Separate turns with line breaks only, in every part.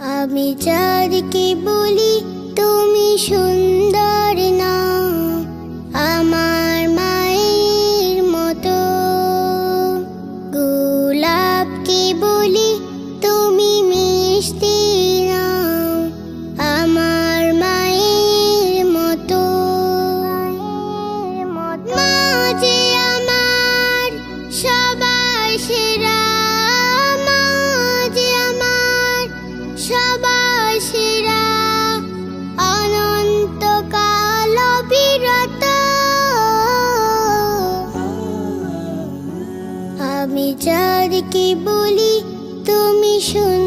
আমি যারকে বলি তুমি সুন্দর। যার কি বলি তুমি শুন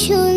should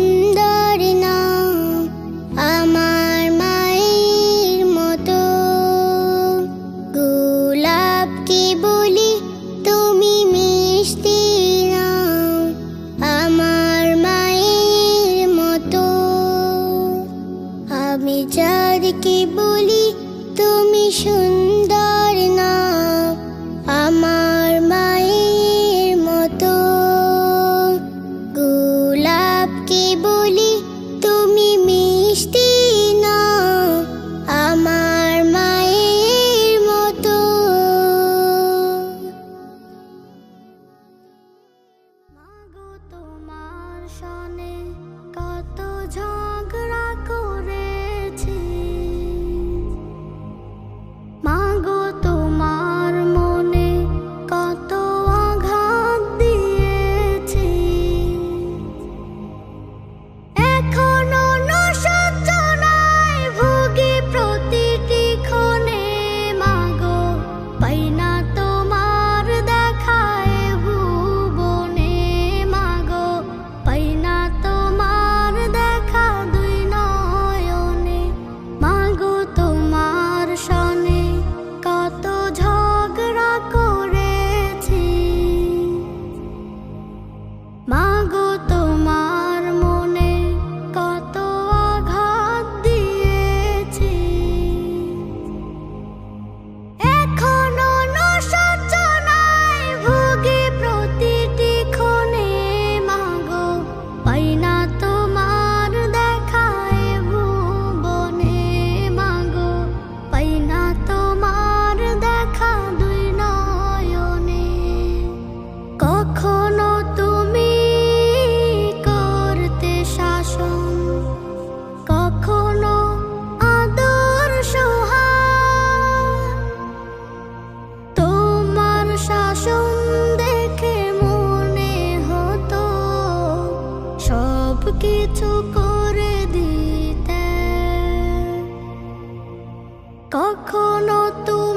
কখনো তুমি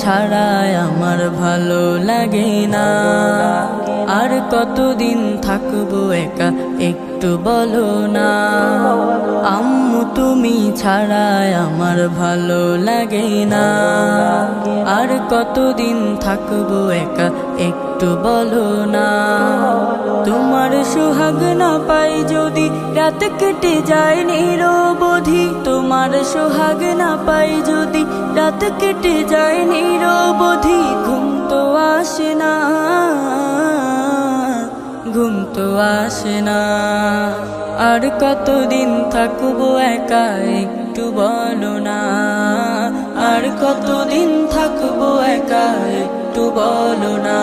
ছাড়ায় আমার ভালো লাগে না। আর কতদিন থাকব একা একটু বলো না। আম্মু, তুমি ছাড়ায় আমার ভালো লাগে না। আর কতদিন থাকব একা একটু বলো না। সোহাগ না পাই যদি, রাত কেটে যায় নিরবধি তোমার সোহাগ না পাই যদি, রাত কেটে যায় নিরবধি ঘুম তো আসে না, ঘুম তো আসে না। আর কতদিন থাকব একা একটু বলো না। আর কতদিন থাকব একা একটু বলো না।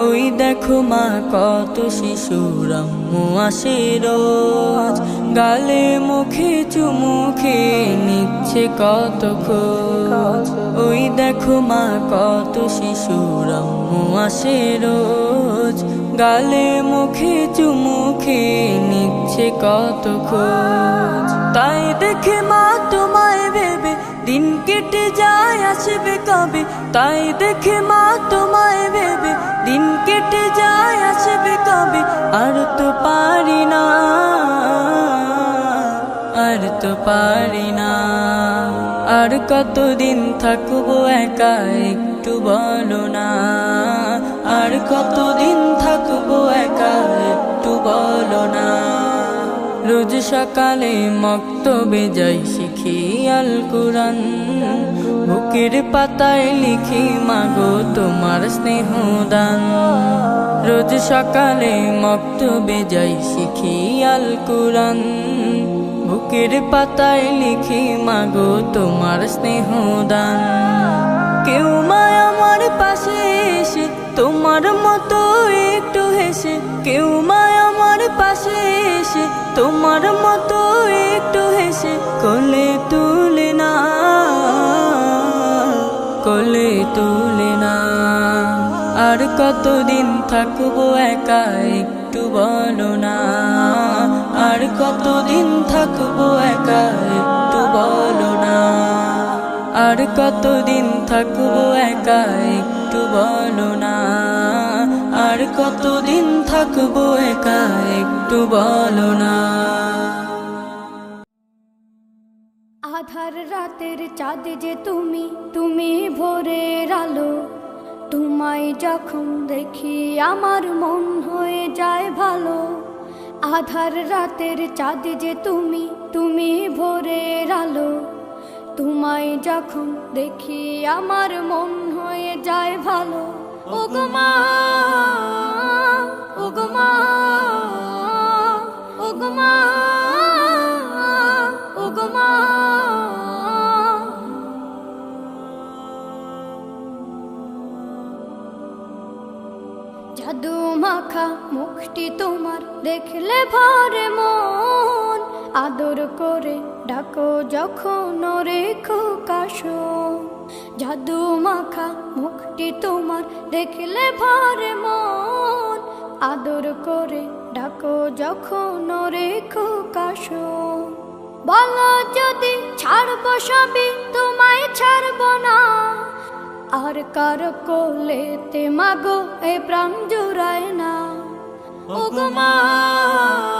ওই দেখো মা কত শিশুরাম আম্মু আসে রোজ। গালে মুখে চুমুখে নিচ্ছে কত খোঁজ। ওই দেখো মা কত শিশুরাম আম্মু আসে রোজ। গালে মুখে চুমুখে নিচ্ছে কত খোঁজ। তাই দেখে মা দিন কেটে যায়, আসবে কবে? তাই দেখে মা তোমায় ভেবে, দিন কেটে যায়, আসবে কবে? আর তো পারি না, আর তো পারি না। আর কতদিন থাকব একা, একটু বলো না। আর কতদিন থাকব একা, একটু বলো না। রোজ সকালে মক্তবে যাই শিখি আল কুরান বুকের পাতায় লিখি, মাগো তোমার স্নেহ দান রোজ সকালে মক্তবে যাই, শিখি আল কুরান বুকের পাতায় লিখি, মাগো তোমার স্নেহ দান কেউ মা আমার পাশে এসে, তোমার মতো একটু হেসে, কেউ মা আমার পাশে এসে, তোমার মতো একটু হেসে, কোলে তুলে না, কোলে তুলে না। আর কতদিন থাকব একা একটু বলো না। আর কতদিন থাকব একা একটু বলো না। আর কতদিন থাকব একা একটু বলো না। আর কতদিন থাকব একা, একটু বলো না।
আধার রাতের চাঁদ যে তুমি তুমি ভোরের আলো। তোমায় যখন দেখি আমার মন হয়ে যায় ভালো। আধার রাতের চাঁদ যে তুমি তুমি ভোরের আলো। তোমায় যখন দেখি আমার মন হয়ে যায় ভালো। ওগমা ওগমা ওগমা ওগমা জাদু মাখা মুখটি তোমার দেখলে ভরে মন। আদর করে ডাকো যখন রেখো কাশো জাদু মাখা মুখটি তোমার দেখলে ভরে মন। আদর করে ডাকো যখন রেখো কাশো। বলো যদি ছাড়বো সবই, তোমায় ছাড়বো না। আর কার কোলেতে মাগো এ প্রাণ জুড়ায় না। ওগমা ওগমা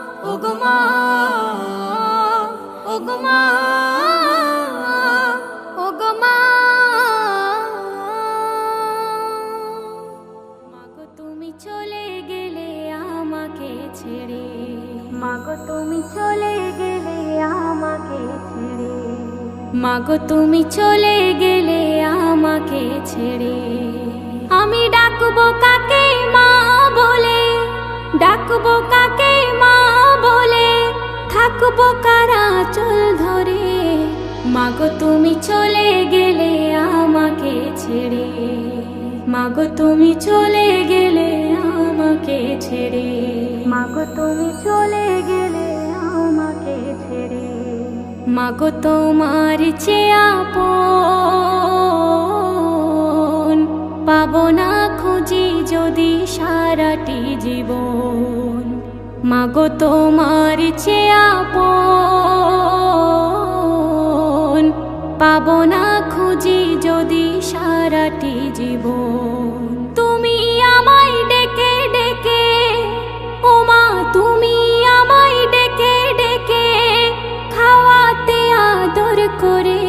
তুমি চলে গেলে আমাকে ছেড়ে। তুমি চলে গেলে আমাকে মাগো, তুমি চলে গেলে আমাকে ছেড়ে। আমি ডাকবো কাকে মা বলে? ডাকবো কাকে থাকব কারা চল ধরে। মাগো, তুমি চলে গেলে আমাকে ছেড়ে।
মাগো, তুমি চলে গেলে আমাকে ছেড়ে। মাগো, তুমি চলে গেলে আমাকে ছেড়ে। মাগো, তোমার চেয়াপন পাবো না খুঁজি যদি সারাটি জীবন। মাগো তোমার চেয়াপন পাবো না খুঁজি যদি সারাটি জীবন। তুমি আমায় ডেকে ডেকে ওমা তুমি আমায় ডেকে ডেকে, খাওয়াতে আদর করে।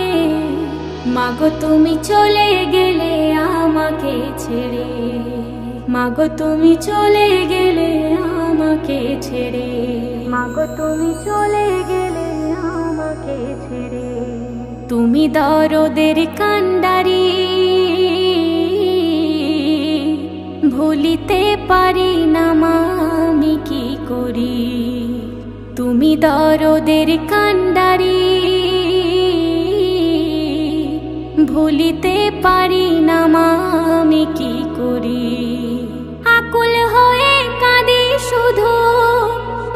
মাগো, তুমি চলে গেলে আমাকে ছেড়ে। মাগো, তুমি চলে গেলে আমাকে ছেড়ে। মাগো তুমি চলে গেলে আমাকে ছেড়ে। তুমি দরদের কান্ডারি ভুলিতে পারি না মা আমি কি করি? তুমি দরদের কান্ডারি ভুলিতে পারি না মা আমি কি করি? শুধু।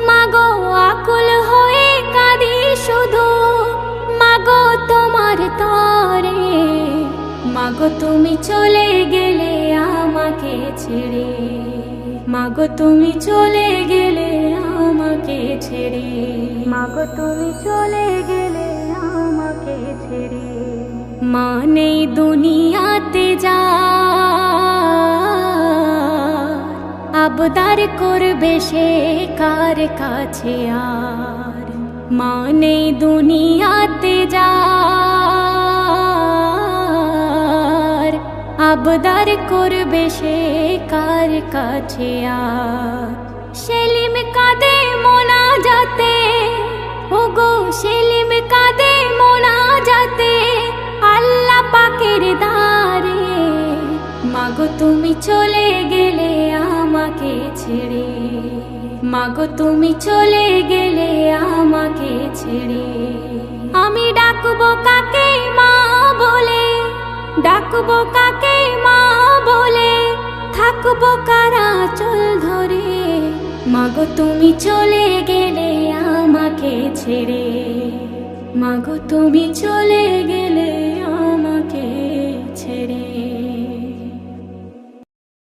মাগো, আকুল হয়ে কাঁদি শুধু। মাগো, তোমার তরে। মাগো, তুমি চলে গেলে আমাকে ছেড়ে। মাগো, তুমি চলে গেলে আমাকে ছেড়ে। মাগো, তুমি চলে গেলে আমাকে ছেড়ে। মা নেই দুনিয়াতে যা আবদার করবে সে, কার কাছে আর মা নেই দুনিয়াতে যা আবদার করবে সে, কার কাছে আর? সেলিম কাঁদে মোনা যাতে ওগো সেলিম কাঁদে মোনা যাতে আল্লাহ পাকের দারে মাগো তুমি চলে গেলে আমাকে ছেড়ে। মাগো, তুমি চলে গেলে আমাকে ছেড়ে। আমি ডাকবো কাকে মা বলে? ডাকবো কাকে মা বলে? থাকব কারা চল ধরে? মাগো, তুমি চলে গেলে আমাকে ছেড়ে। মাগো, তুমি চলে গেলে আমাকে